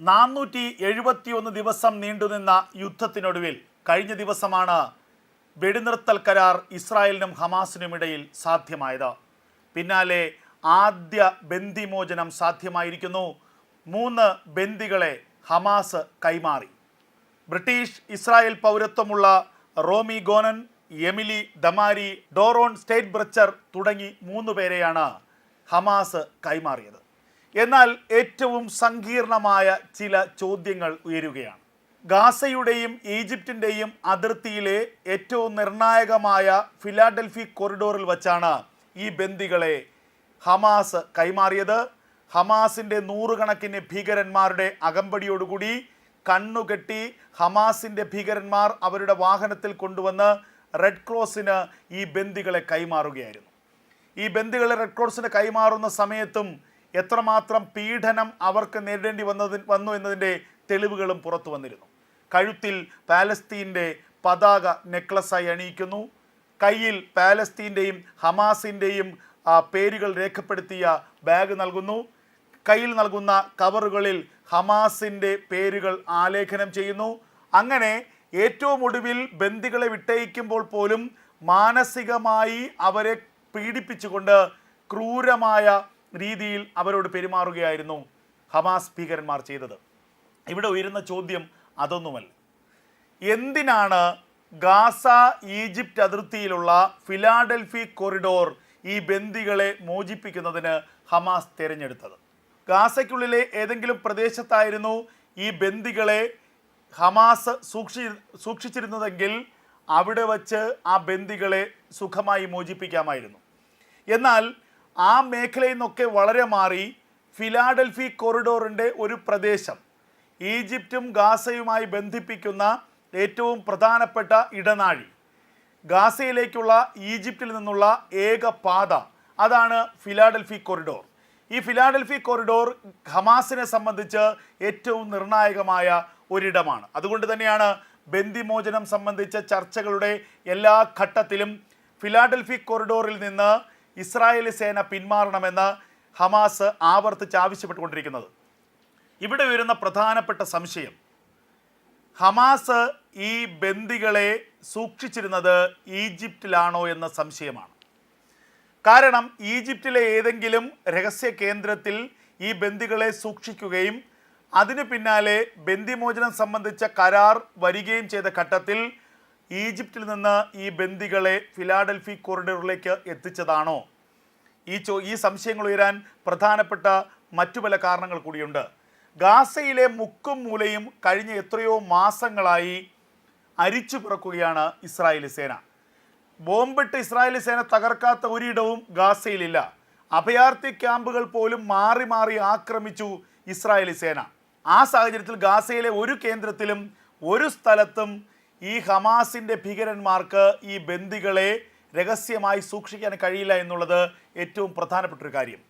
നാനൂറ്റി എഴുപത്തിയൊന്ന് ദിവസം നീണ്ടുനിന്ന യുദ്ധത്തിനൊടുവിൽ കഴിഞ്ഞ ദിവസമാണ് വെടിനിർത്തൽ കരാർ ഇസ്രായേലിനും ഹമാസിനും ഇടയിൽ സാധ്യമായത്. പിന്നാലെ ആദ്യ ബന്ദിമോചനം സാധ്യമായിരിക്കുന്നു. മൂന്ന് ബന്ദികളെ ഹമാസ് കൈമാറി. British Israel പൗരത്വമുള്ള Romi Gonen Emily Damari Doron Steinbrecher തുടങ്ങി മൂന്ന് പേരെയാണ് ഹമാസ് കൈമാറിയത്. എന്നാൽ ഏറ്റവും സങ്കീർണമായ ചില ചോദ്യങ്ങൾ ഉയരുകയാണ്. ഗാസയുടെയും ഈജിപ്തിന്റെയും അതിർത്തിയിലെ ഏറ്റവും നിർണായകമായ ഫിലാഡൽഫി കൊറിഡോറിൽ വച്ചാണ് ഈ ബന്ദികളെ ഹമാസ് കൈമാറിയത്. ഹമാസിന്റെ നൂറുകണക്കിന് ഭീകരന്മാരുടെ അകമ്പടിയോടുകൂടി കണ്ണുകെട്ടി ഹമാസിന്റെ ഭീകരന്മാർ അവരുടെ വാഹനത്തിൽ കൊണ്ടുവന്ന് റെഡ് ക്രോസിന് ഈ ബന്ദികളെ കൈമാറുകയായിരുന്നു. ഈ ബന്ദികളെ റെഡ് ക്രോസിന് കൈമാറുന്ന സമയത്തും എത്രമാത്രം പീഡനം അവർക്ക് നേരിടേണ്ടി വന്നതി വന്നു എന്നതിന്റെ തെളിവുകളും പുറത്തു വന്നിരുന്നു. കഴുത്തിൽ പാലസ്തീന്റെ പതാക നെക്ലസായി അണിയിക്കുന്നു. കയ്യിൽ പാലസ്തീന്റെയും ഹമാസിന്റെയും പേരുകൾ രേഖപ്പെടുത്തിയ ബാഗ് നൽകുന്നു. കയ്യിൽ നൽകുന്ന കവറുകളിൽ ഹമാസിന്റെ പേരുകൾ ആലേഖനം ചെയ്യുന്നു. അങ്ങനെ ഏറ്റവും ഒടുവിൽ ബന്ദികളെ വിട്ടയക്കുമ്പോൾ പോലും മാനസികമായി അവരെ പീഡിപ്പിച്ചുകൊണ്ട് ക്രൂരമായ രീതിയിൽ അവരോട് പെരുമാറുകയായിരുന്നു ഹമാസ് ഭീകരന്മാർ ചെയ്തത്. ഇവിടെ ഉയരുന്ന ചോദ്യം അതൊന്നുമല്ല. എന്തിനാണ് ഗാസ ഈജിപ്റ്റ് അതിർത്തിയിലുള്ള ഫിലാഡൽഫി കൊറിഡോർ ഈ ബന്ദികളെ മോചിപ്പിക്കുന്നതിന് ഹമാസ് തിരഞ്ഞെടുത്തത്? ഗാസയ്ക്കുള്ളിലെ ഏതെങ്കിലും പ്രദേശത്തായിരുന്നു ഈ ബന്ദികളെ ഹമാസ് സൂക്ഷി സൂക്ഷിച്ചിരുന്നതെങ്കിൽ അവിടെ വച്ച് ആ ബന്ദികളെ സുഖമായി മോചിപ്പിക്കാമായിരുന്നു. എന്നാൽ ആ മേഖലയിൽ നിന്നൊക്കെ വളരെ മാറി ഫിലാഡൽഫി കോറിഡോറിന്റെ ഒരു പ്രദേശം. ഈജിപ്തും ഗാസയുമായി ബന്ധിപ്പിക്കുന്ന ഏറ്റവും പ്രധാനപ്പെട്ട ഇടനാഴി. ഗാസയിലേക്കുള്ള ഈജിപ്തിൽ നിന്നുള്ള ഏക പാത അതാണ് ഫിലാഡൽഫി കോറിഡോർ. ഈ ഫിലാഡൽഫി കോറിഡോർ ഹമാസിനെ സംബന്ധിച്ച് ഏറ്റവും നിർണായകമായ ഒരിടമാണ്. അതുകൊണ്ട് തന്നെയാണ് ബന്ദിമോചനം സംബന്ധിച്ച ചർച്ചകളുടെ എല്ലാ ഘട്ടത്തിലും ഫിലാഡൽഫി കോറിഡോറിൽ നിന്ന് ഇസ്രായേലി സേന പിന്മാറണമെന്ന് ഹമാസ് ആവർത്തിച്ച് ആവശ്യപ്പെട്ടുകൊണ്ടിരിക്കുന്നത്. ഇവിടെ വരുന്ന പ്രധാനപ്പെട്ട സംശയം ഹമാസ് ഈ ബന്ദികളെ സൂക്ഷിച്ചിരുന്നത് ഈജിപ്തിലാണോ എന്ന സംശയമാണ്. കാരണം ഈജിപ്തിലെ ഏതെങ്കിലും രഹസ്യ കേന്ദ്രത്തിൽ ഈ ബന്ദികളെ സൂക്ഷിക്കുകയും അതിനു പിന്നാലെ ബന്ദിമോചനം സംബന്ധിച്ച കരാർ വരികയും ചെയ്ത ഘട്ടത്തിൽ ഈജിപ്തിൽ നിന്ന് ഈ ബന്ദികളെ ഫിലാഡൽഫി കോറിഡോറിലേക്ക് എത്തിച്ചതാണോ? ഈ ചോ ഈ സംശയങ്ങൾ ഉയരാൻ പ്രധാനപ്പെട്ട മറ്റു പല കാരണങ്ങൾ കൂടിയുണ്ട്. ഗാസയിലെ മുക്കും മൂലയും കഴിഞ്ഞ എത്രയോ മാസങ്ങളായി അരിച്ചു പിറക്കുകയാണ് ഇസ്രായേലി സേന. ബോംബിട്ട് ഇസ്രായേലി സേന തകർക്കാത്ത ഒരിടവും ഗാസയിലില്ല. അഭയാർത്ഥി ക്യാമ്പുകൾ പോലും മാറി മാറി ആക്രമിച്ചു ഇസ്രായേലി സേന. ആ സാഹചര്യത്തിൽ ഗാസയിലെ ഒരു കേന്ദ്രത്തിലും ഒരു സ്ഥലത്തും ഈ ഹമാസിന്റെ ഭീകരന്മാർക്ക് ഈ ബന്ദികളെ രഹസ്യമായി സൂക്ഷിക്കാൻ കഴിയില്ല എന്നുള്ളത് ഏറ്റവും പ്രധാനപ്പെട്ട ഒരു കാര്യം.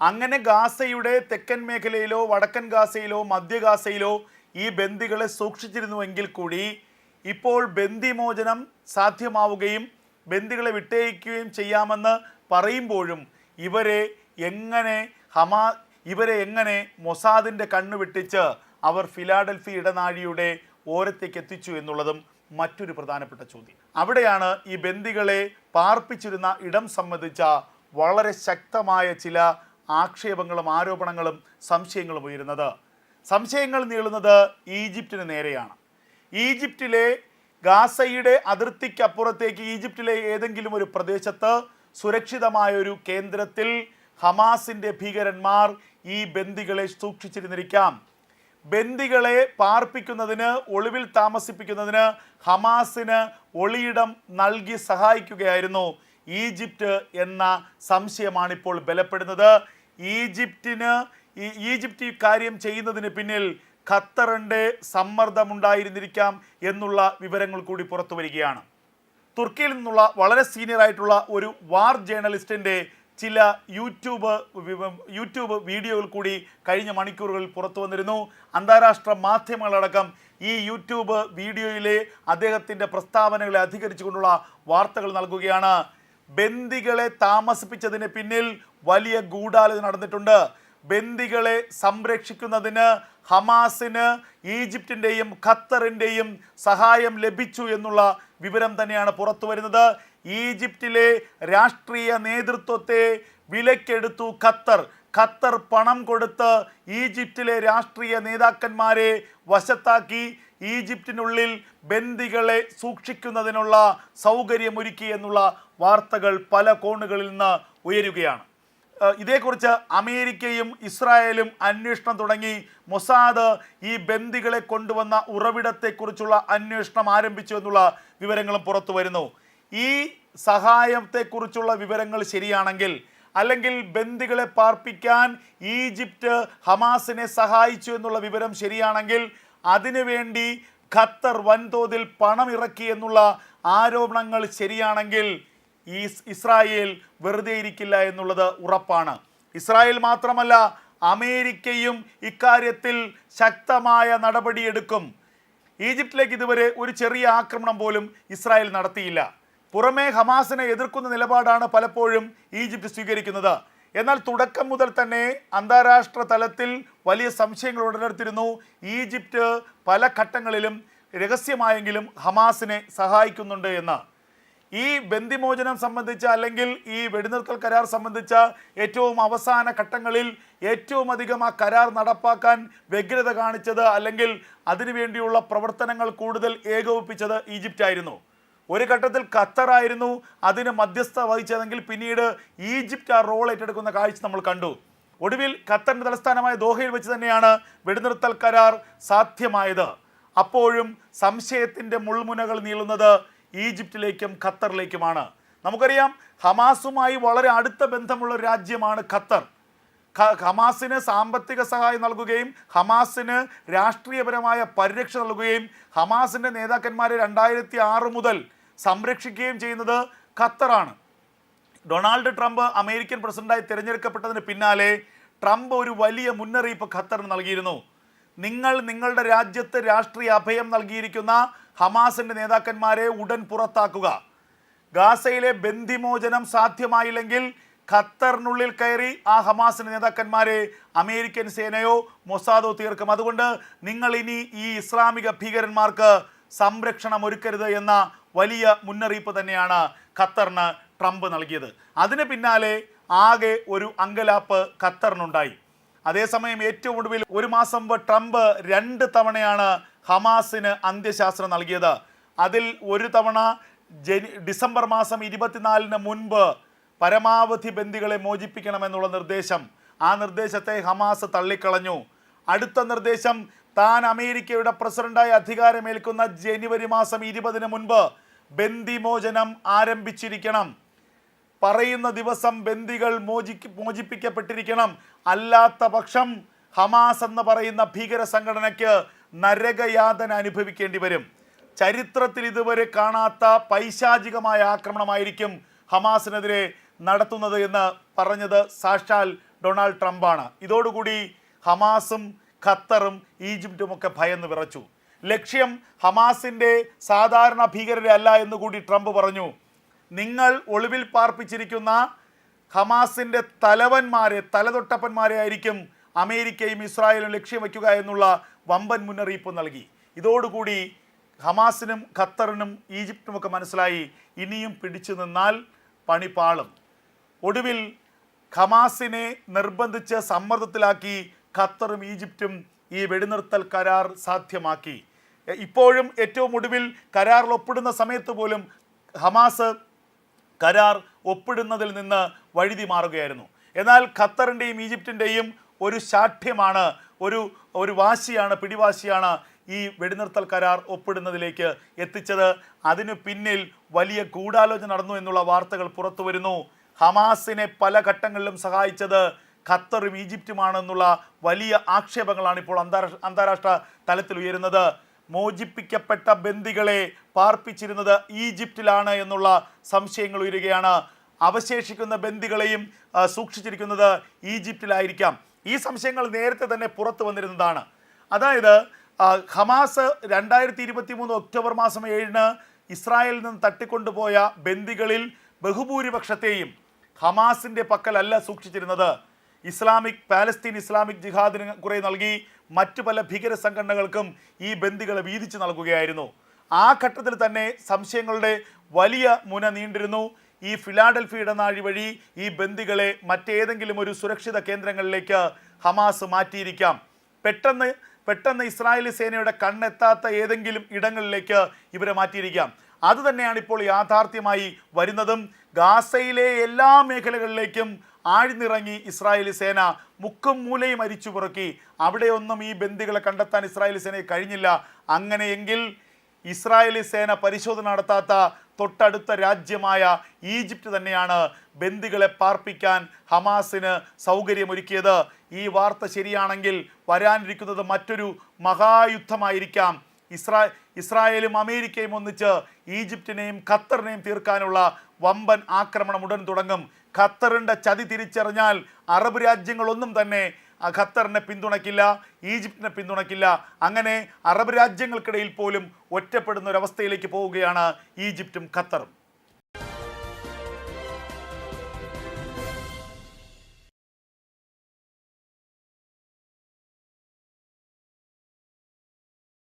അങ്ങനെ ഗാസയുടെ തെക്കൻ മേഖലയിലോ വടക്കൻ ഗാസയിലോ മധ്യ ഗാസയിലോ ഈ ബന്ദികളെ സൂക്ഷിച്ചിരുന്നുവെങ്കിൽ കൂടി ഇപ്പോൾ ബന്ദിമോചനം സാധ്യമാവുകയും ബന്ദികളെ വിട്ടയക്കുകയും ചെയ്യാമെന്ന് പറയുമ്പോഴും ഇവരെ എങ്ങനെ ഹമാ ഇവരെ എങ്ങനെ മൊസാദിന്റെ കണ്ണു വെട്ടിച്ച് അവർ ഫിലാഡൽഫി ഇടനാഴിയുടെ ഓരത്തേക്ക് എത്തിച്ചു എന്നുള്ളതും മറ്റൊരു പ്രധാനപ്പെട്ട ചോദ്യം. അവിടെയാണ് ഈ ബന്ദികളെ പാർപ്പിച്ചിരുന്ന ഇടം സംബന്ധിച്ച വളരെ ശക്തമായ ചില ആക്ഷേപങ്ങളും ആരോപണങ്ങളും സംശയങ്ങളും ഉയരുന്നത്. സംശയങ്ങൾ നീളുന്നത് ഈജിപ്തിന് നേരെയാണ്. ഈജിപ്തിലെ ഗാസയുടെ അതിർത്തിക്കപ്പുറത്തേക്ക് ഈജിപ്തിലെ ഏതെങ്കിലും ഒരു പ്രദേശത്ത് സുരക്ഷിതമായ ഒരു കേന്ദ്രത്തിൽ ഹമാസിന്റെ ഭീകരന്മാർ ഈ ബന്ദികളെ സൂക്ഷിച്ചിരുന്നിരിക്കാം. ബന്ദികളെ പാർപ്പിക്കുന്നതിന് ഒളിവിൽ താമസിപ്പിക്കുന്നതിന് ഹമാസിന് ഒളിയിടം നൽകി സഹായിക്കുകയായിരുന്നു ഈജിപ്റ്റ് എന്ന സംശയമാണ് ഇപ്പോൾ ബലപ്പെടുന്നത് ഈജിപ്തിന് ഈജിപ്റ്റ് ഈ കാര്യം ചെയ്യുന്നതിന് പിന്നിൽ ഖത്തറിന്റെ സമ്മർദ്ദമുണ്ടായിരുന്നിരിക്കാം എന്നുള്ള വിവരങ്ങൾ കൂടി പുറത്തു വരികയാണ് തുർക്കിയിൽ നിന്നുള്ള വളരെ സീനിയർ ആയിട്ടുള്ള ഒരു വാർ ജേർണലിസ്റ്റിന്റെ ചില യൂട്യൂബ് യൂട്യൂബ് വീഡിയോകൾ കൂടി കഴിഞ്ഞ മണിക്കൂറുകളിൽ പുറത്തു വന്നിരുന്നു. അന്താരാഷ്ട്ര മാധ്യമങ്ങളടക്കം ഈ യൂട്യൂബ് വീഡിയോയിലെ അദ്ദേഹത്തിന്റെ പ്രസ്താവനകളെ അധികരിച്ചുകൊണ്ടുള്ള വാർത്തകൾ നൽകുകയാണ്. ബന്ദികളെ താമസിപ്പിച്ചതിന് പിന്നിൽ വലിയ ഗൂഢാലോചന നടന്നിട്ടുണ്ട്. ബന്ദികളെ സംരക്ഷിക്കുന്നതിന് ഹമാസിന് ഈജിപ്തിന്റെയും ഖത്തറിന്റെയും സഹായം ലഭിച്ചു എന്നുള്ള വിവരം തന്നെയാണ് പുറത്തു വരുന്നത്. ഈജിപ്തിലെ രാഷ്ട്രീയ നേതൃത്വത്തെ വിലക്കെടുത്തു ഖത്തർ. ഖത്തർ പണം കൊടുത്ത് ഈജിപ്തിലെ രാഷ്ട്രീയ നേതാക്കന്മാരെ വശത്താക്കി ഈജിപ്തിനുള്ളിൽ ബന്ദികളെ സൂക്ഷിക്കുന്നതിനുള്ള സൗകര്യമൊരുക്കി എന്നുള്ള വാർത്തകൾ പല കോണുകളിൽ നിന്ന് ഉയരുകയാണ്. ഇതേക്കുറിച്ച് അമേരിക്കയും ഇസ്രായേലും അന്വേഷണം തുടങ്ങി. മൊസാദ് ഈ ബന്ദികളെ കൊണ്ടുവന്ന ഉറവിടത്തെക്കുറിച്ചുള്ള അന്വേഷണം ആരംഭിച്ചു എന്നുള്ള വിവരങ്ങളും പുറത്തു വരുന്നു. ഈ സഹായത്തെക്കുറിച്ചുള്ള വിവരങ്ങൾ ശരിയാണെങ്കിൽ അല്ലെങ്കിൽ ബന്ദികളെ പാർപ്പിക്കാൻ ഈജിപ്റ്റ് ഹമാസിനെ സഹായിച്ചു എന്നുള്ള വിവരം ശരിയാണെങ്കിൽ അതിനുവേണ്ടി ഖത്തർ വൻതോതിൽ പണം ഇറക്കി എന്നുള്ള ആരോപണങ്ങൾ ശരിയാണെങ്കിൽ ഈ ഇസ്രായേൽ വെറുതെ ഇരിക്കില്ല എന്നുള്ളത് ഉറപ്പാണ്. ഇസ്രായേൽ മാത്രമല്ല അമേരിക്കയും ഇക്കാര്യത്തിൽ ശക്തമായ നടപടിയെടുക്കും. ഈജിപ്തിലേക്ക് ഇതുവരെ ഒരു ചെറിയ ആക്രമണം പോലും ഇസ്രായേൽ നടത്തിയില്ല. പുറമേ ഹമാസിനെ എതിർക്കുന്ന നിലപാടാണ് പലപ്പോഴും ഈജിപ്ത് സ്വീകരിക്കുന്നത്. എന്നാൽ തുടക്കം മുതൽ തന്നെ അന്താരാഷ്ട്ര തലത്തിൽ വലിയ സംശയങ്ങൾ ഉടലെടുത്തിരുന്നു. ഈജിപ്റ്റ് പല ഘട്ടങ്ങളിലും രഹസ്യമായെങ്കിലും ഹമാസിനെ സഹായിക്കുന്നുണ്ട് എന്ന്. ഈ ബന്ധിമോചനം സംബന്ധിച്ച അല്ലെങ്കിൽ ഈ വെടിനിർത്തൽ കരാർ സംബന്ധിച്ച ഏറ്റവും അവസാന ഘട്ടങ്ങളിൽ ഏറ്റവും അധികം ആ കരാർ നടപ്പാക്കാൻ വ്യഗ്രത കാണിച്ചത് അല്ലെങ്കിൽ അതിനുവേണ്ടിയുള്ള പ്രവർത്തനങ്ങൾ കൂടുതൽ ഏകോപിപ്പിച്ചത് ഈജിപ്റ്റ് ആയിരുന്നു. ഒരു ഘട്ടത്തിൽ ഖത്തറായിരുന്നു അതിന് മധ്യസ്ഥ വഹിച്ചതെങ്കിൽ പിന്നീട് ഈജിപ്റ്റ് ആ റോൾ ഏറ്റെടുക്കുന്ന കാഴ്ച നമ്മൾ കണ്ടു. ഒടുവിൽ ഖത്തറിന്റെ തലസ്ഥാനമായ ദോഹയിൽ വെച്ച് തന്നെയാണ് വെടിനിർത്തൽ കരാർ സാധ്യമായത്. അപ്പോഴും സംശയത്തിന്റെ മുൾമുനകൾ നീളുന്നത് ഈജിപ്തിലേക്കും ഖത്തറിലേക്കുമാണ്. നമുക്കറിയാം ഹമാസുമായി വളരെ അടുത്ത ബന്ധമുള്ള രാജ്യമാണ് ഖത്തർ. ഹമാസിന് സാമ്പത്തിക സഹായം നൽകുകയും ഹമാസിന് രാഷ്ട്രീയപരമായ പരിരക്ഷ നൽകുകയും ഹമാസിന്റെ നേതാക്കന്മാരെ രണ്ടായിരത്തി ആറ് മുതൽ സംരക്ഷിക്കുകയും ചെയ്യുന്നത് ഖത്തറാണ്. ഡൊണാൾഡ് ട്രംപ് അമേരിക്കൻ പ്രസിഡന്റായി തിരഞ്ഞെടുക്കപ്പെട്ടതിന് പിന്നാലെ ട്രംപ് ഒരു വലിയ മുന്നറിയിപ്പ് ഖത്തറിന് നൽകിയിരുന്നു. നിങ്ങൾ നിങ്ങളുടെ രാജ്യത്ത് രാഷ്ട്രീയ അഭയം നൽകിയിരിക്കുന്ന ഹമാസിന്റെ നേതാക്കന്മാരെ ഉടൻ പുറത്താക്കുക. ഗാസയിലെ ബന്ധിമോചനം സാധ്യമായില്ലെങ്കിൽ ഖത്തറിനുള്ളിൽ കയറി ആ ഹമാസിന്റെ നേതാക്കന്മാരെ അമേരിക്കൻ സേനയോ മൊസാദോ തീർക്കും. അതുകൊണ്ട് നിങ്ങൾ ഇനി ഈ ഇസ്ലാമിക ഭീകരന്മാർക്ക് സംരക്ഷണം ഒരുക്കരുത് എന്ന വലിയ മുന്നറിയിപ്പ് തന്നെയാണ് ഖത്തറിന് ട്രംപ് നൽകിയത്. അതിന് പിന്നാലെ ആകെ ഒരു അങ്കലാപ്പ് ഖത്തറിനുണ്ടായി. അതേസമയം ഏറ്റവും ഒടുവിൽ ഒരു മാസം മുമ്പ് ട്രംപ് രണ്ട് തവണയാണ് ഹമാസിന് അന്ത്യശാസ്ത്രം നൽകിയത്. അതിൽ ഒരു തവണ ഡിസംബർ മാസം ഇരുപത്തിനാലിന് മുൻപ് പരമാവധി ബന്ദികളെ മോചിപ്പിക്കണമെന്നുള്ള നിർദ്ദേശം ആ നിർദ്ദേശത്തെ ഹമാസ് തള്ളിക്കളഞ്ഞു. അടുത്ത നിർദ്ദേശം താൻ അമേരിക്കയുടെ പ്രസിഡന്റായി അധികാരമേൽക്കുന്ന ജനുവരി മാസം ഇരുപതിന് മുൻപ് ബന്ദിമോചനം ആരംഭിച്ചിരിക്കണം. പറയുന്ന ദിവസം ബന്ദികൾ മോചി മോചിപ്പിക്കപ്പെട്ടിരിക്കണം. അല്ലാത്ത പക്ഷം ഹമാസ് എന്ന് പറയുന്ന ഭീകര സംഘടനയ്ക്ക് നരകയാതന അനുഭവിക്കേണ്ടി വരും. ചരിത്രത്തിൽ ഇതുവരെ കാണാത്ത പൈശാചികമായ ആക്രമണമായിരിക്കും ഹമാസിനെതിരെ നടത്തുന്നത് എന്ന് പറഞ്ഞത് സാക്ഷാൽ ഡൊണാൾഡ് ട്രംപാണ്. ഇതോടുകൂടി ഹമാസും ഖത്തറും ഈജിപ്തും ഒക്കെ ഭയന്ന് വിറച്ചു. ലക്ഷ്യം ഹമാസിന്റെ സാധാരണ ഭീകരരെ അല്ല എന്ന് കൂടി ട്രംപ് പറഞ്ഞു. നിങ്ങൾ ഒളിവിൽ പാർപ്പിച്ചിരിക്കുന്ന ഹമാസിന്റെ തലവന്മാരെ തലതൊട്ടപ്പന്മാരെ ആയിരിക്കും അമേരിക്കയും ഇസ്രായേലും ലക്ഷ്യം വയ്ക്കുക എന്നുള്ള വമ്പൻ മുന്നറിയിപ്പ് നൽകി. ഇതോടുകൂടി ഹമാസിനും ഖത്തറിനും ഈജിപ്തിനുമൊക്കെ മനസ്സിലായി ഇനിയും പിടിച്ചു നിന്നാൽ പണിപ്പാളും ഒടുവിൽ ഹമാസിനെ നിർബന്ധിച്ച് സമ്മർദ്ദത്തിലാക്കി ഖത്തറും ഈജിപ്തും ഈ വെടിനിർത്തൽ കരാർ സാധ്യമാക്കി. ഇപ്പോഴും ഏറ്റവും ഒടുവിൽ കരാറിൽ ഒപ്പിടുന്ന സമയത്ത് പോലും ഹമാസ് കരാർ ഒപ്പിടുന്നതിൽ നിന്ന് വഴുതി മാറുകയായിരുന്നു. എന്നാൽ ഖത്തറിന്റെയും ഈജിപ്തിന്റെയും ഒരു ശാഠ്യമാണ് ഒരു ഒരു വാശിയാണ് പിടിവാശിയാണ് ഈ വെടിനിർത്തൽ കരാർ ഒപ്പിടുന്നതിലേക്ക് എത്തിച്ചത്. അതിനു പിന്നിൽ വലിയ ഗൂഢാലോചന നടന്നു എന്നുള്ള വാർത്തകൾ പുറത്തു വരുന്നു. ഹമാസിനെ പല ഘട്ടങ്ങളിലും സഹായിച്ചത് ഖത്തറും ഈജിപ്തുമാണെന്നുള്ള വലിയ ആക്ഷേപങ്ങളാണ് ഇപ്പോൾ അന്താരാഷ്ട്ര അന്താരാഷ്ട്ര തലത്തിൽ ഉയരുന്നത്. മോചിപ്പിക്കപ്പെട്ട ബന്ദികളെ പാർപ്പിച്ചിരുന്നത് ഈജിപ്തിലാണ് എന്നുള്ള സംശയങ്ങൾ ഉയരുകയാണ്. അവശേഷിക്കുന്ന ബന്ദികളെയും സൂക്ഷിച്ചിരിക്കുന്നത് ഈജിപ്തിലായിരിക്കാം. ഈ സംശയങ്ങൾ നേരത്തെ തന്നെ പുറത്തു വന്നിരുന്നതാണ്. അതായത് ഹമാസ് രണ്ടായിരത്തി ഇരുപത്തി മൂന്ന് ഒക്ടോബർ മാസം ഏഴിന് ഇസ്രായേലിൽ നിന്ന് തട്ടിക്കൊണ്ടുപോയ ബന്ദികളിൽ ബഹുഭൂരിപക്ഷത്തെയും ഹമാസിന്റെ പക്കലല്ല സൂക്ഷിച്ചിരുന്നത്. ഇസ്ലാമിക് പാലസ്തീൻ ഇസ്ലാമിക് ജിഹാദിന് കുറെ നൽകി മറ്റു പല ഭീകര സംഘടനകൾക്കും ഈ ബന്ദികളെ വീതിച്ചു നൽകുകയായിരുന്നു. ആ ഘട്ടത്തിൽ തന്നെ സംശയങ്ങളുടെ വലിയ മുന നീണ്ടിരുന്നു. ഈ ഫിലാഡൽഫി ഇടനാഴി വഴി ഈ ബന്ദികളെ മറ്റേതെങ്കിലും ഒരു സുരക്ഷിത കേന്ദ്രങ്ങളിലേക്ക് ഹമാസ് മാറ്റിയിരിക്കാം. പെട്ടെന്ന് പെട്ടെന്ന് ഇസ്രായേലി സേനയുടെ കണ്ണെത്താത്ത ഏതെങ്കിലും ഇടങ്ങളിലേക്ക് ഇവരെ മാറ്റിയിരിക്കാം. അതുതന്നെയാണ് ഇപ്പോൾ യാഥാർത്ഥ്യമായി വരുന്നതും. ഗാസയിലെ എല്ലാ മേഖലകളിലേക്കും ആഴ്ന്നിറങ്ങി ഇസ്രായേലി സേന മുക്കും മൂലയും അരിച്ചു പുറക്കി. അവിടെയൊന്നും ഈ ബന്ദികളെ കണ്ടെത്താൻ ഇസ്രായേലി സേനയെ കഴിഞ്ഞില്ല. അങ്ങനെയെങ്കിൽ ഇസ്രായേലി സേന പരിശോധന നടത്താത്ത തൊട്ടടുത്ത രാജ്യമായ ഈജിപ്റ്റ് തന്നെയാണ് ബന്ദികളെ പാർപ്പിക്കാൻ ഹമാസിന് സൗകര്യമൊരുക്കിയത്. ഈ വാർത്ത ശരിയാണെങ്കിൽ വരാനിരിക്കുന്നത് മറ്റൊരു മഹായുദ്ധമായിരിക്കാം. ഇസ്രാ ഇസ്രായേലും അമേരിക്കയും ഒന്നിച്ച് ഈജിപ്റ്റിനെയും ഖത്തറിനെയും തീർക്കാനുള്ള വമ്പൻ ആക്രമണം ഉടൻ തുടങ്ങും. ഖത്തറിന്റെ ചതി തിരിച്ചറിഞ്ഞാൽ അറബ് രാജ്യങ്ങളൊന്നും തന്നെ ഖത്തറിനെ പിന്തുണയ്ക്കില്ല ഈജിപ്തിനെ പിന്തുണയ്ക്കില്ല. അങ്ങനെ അറബ് രാജ്യങ്ങൾക്കിടയിൽ പോലും ഒറ്റപ്പെടുന്ന ഒരവസ്ഥയിലേക്ക് പോവുകയാണ് ഈജിപ്തും ഖത്തറും.